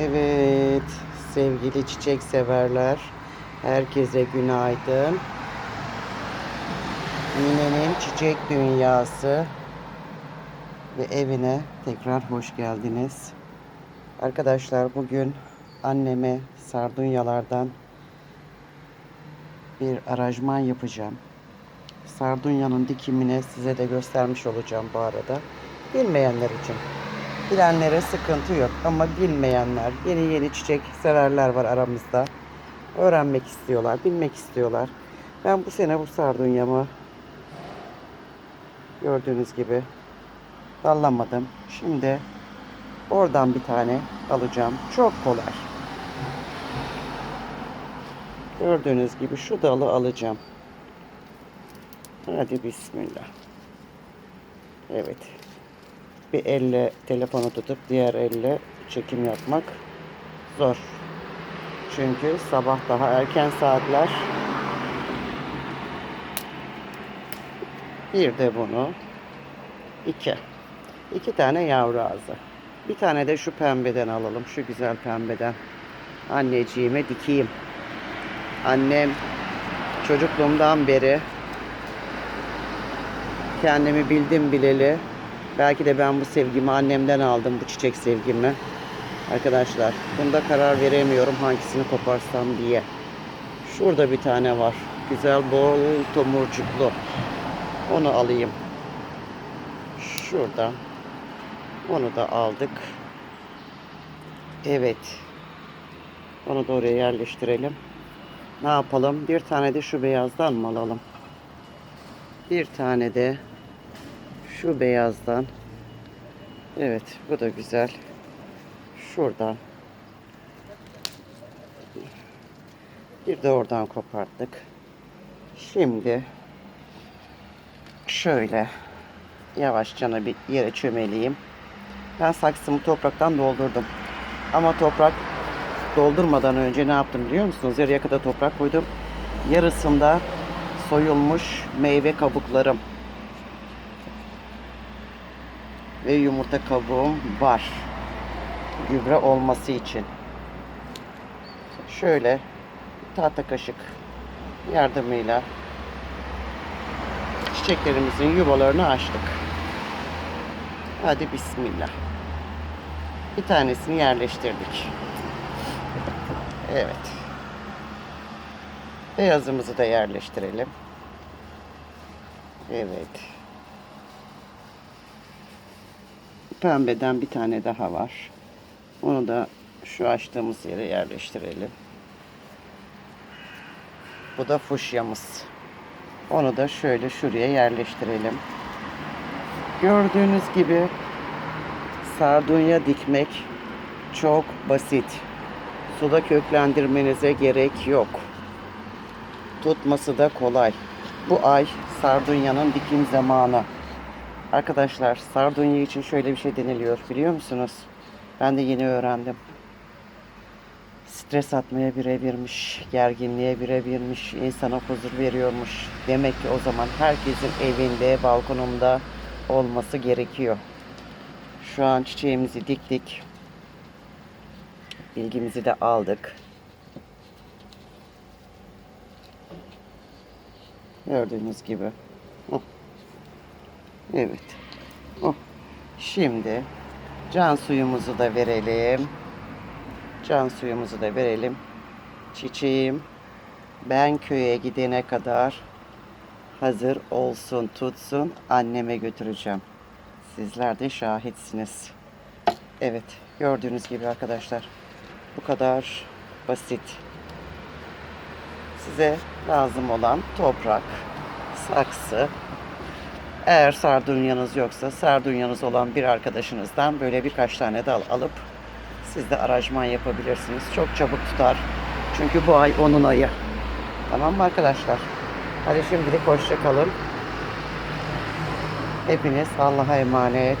Evet, sevgili çiçek severler, herkese günaydın. Mine'nin çiçek dünyası ve evine tekrar hoş geldiniz. Arkadaşlar bugün anneme sardunyalardan bir arajman yapacağım. Sardunyanın dikimini size de göstermiş olacağım bu arada. Bilmeyenler için. Bilenlere sıkıntı yok ama bilmeyenler, yeni yeni çiçek severler var aramızda. Öğrenmek istiyorlar, bilmek istiyorlar. Ben bu sene bu sardunyamı gördüğünüz gibi dallamadım. Şimdi oradan bir tane alacağım. Çok kolay. Gördüğünüz gibi şu dalı alacağım. Hadi bismillah. Evet. Bir elle telefonu tutup diğer elle çekim yapmak zor. Çünkü sabah daha erken saatler. Bir de bunu. iki. İki tane yavru ağzı. Bir tane de şu pembeden alalım. Şu güzel pembeden. Anneciğime dikeyim. Annem çocukluğumdan beri kendimi bildim bileli Belki de ben bu sevgimi annemden aldım, bu çiçek sevgimi. Arkadaşlar, bunda karar veremiyorum hangisini koparsam diye. Şurada bir tane var. Güzel, bol tomurcuklu. Onu alayım. Şurada. Onu da aldık. Evet. Onu da oraya yerleştirelim. Ne yapalım? Bir tane de şu beyazdan mı alalım? Bir tane de şu beyazdan. Evet bu da güzel. Şuradan. Bir de oradan koparttık. Şimdi şöyle yavaşça bir yere çömeleyim. Ben saksımı topraktan doldurdum. Ama toprak doldurmadan önce ne yaptım biliyor musunuz? Yarıya kadar toprak koydum. Yarısında soyulmuş meyve kabuklarım ve yumurta kabuğum var. Gübre olması için. Şöyle tahta kaşık yardımıyla çiçeklerimizin yuvalarını açtık. Hadi bismillah. Bir tanesini yerleştirdik. Evet. Beyazımızı da yerleştirelim. Evet. Pembeden bir tane daha var. Onu da şu açtığımız yere yerleştirelim. Bu da fuşyamız. Onu da şöyle şuraya yerleştirelim. Gördüğünüz gibi sardunya dikmek çok basit. Suda köklendirmenize gerek yok. Tutması da kolay. Bu ay sardunyanın dikim zamanı. Arkadaşlar sardunya için şöyle bir şey deniliyor biliyor musunuz? Ben de yeni öğrendim. Stres atmaya birebirmiş, gerginliğe birebirmiş, insana huzur veriyormuş. Demek ki o zaman herkesin evinde, balkonunda olması gerekiyor. Şu an çiçeğimizi diktik. Bilgimizi de aldık. Gördüğünüz gibi. Evet. Oh. Şimdi can suyumuzu da verelim. Can suyumuzu da verelim. Çiçeğim ben köye gidene kadar hazır olsun, tutsun. Anneme götüreceğim. Sizler de şahitsiniz. Evet, gördüğünüz gibi arkadaşlar. Bu kadar basit. Size lazım olan toprak, saksı, eğer sardunyanız yoksa sardunyanız olan bir arkadaşınızdan böyle birkaç tane dal alıp siz de aracman yapabilirsiniz. Çok çabuk tutar. Çünkü bu ay onun ayı. Tamam mı arkadaşlar? Hadi şimdilik hoşça kalın. Hepiniz Allah'a emanet.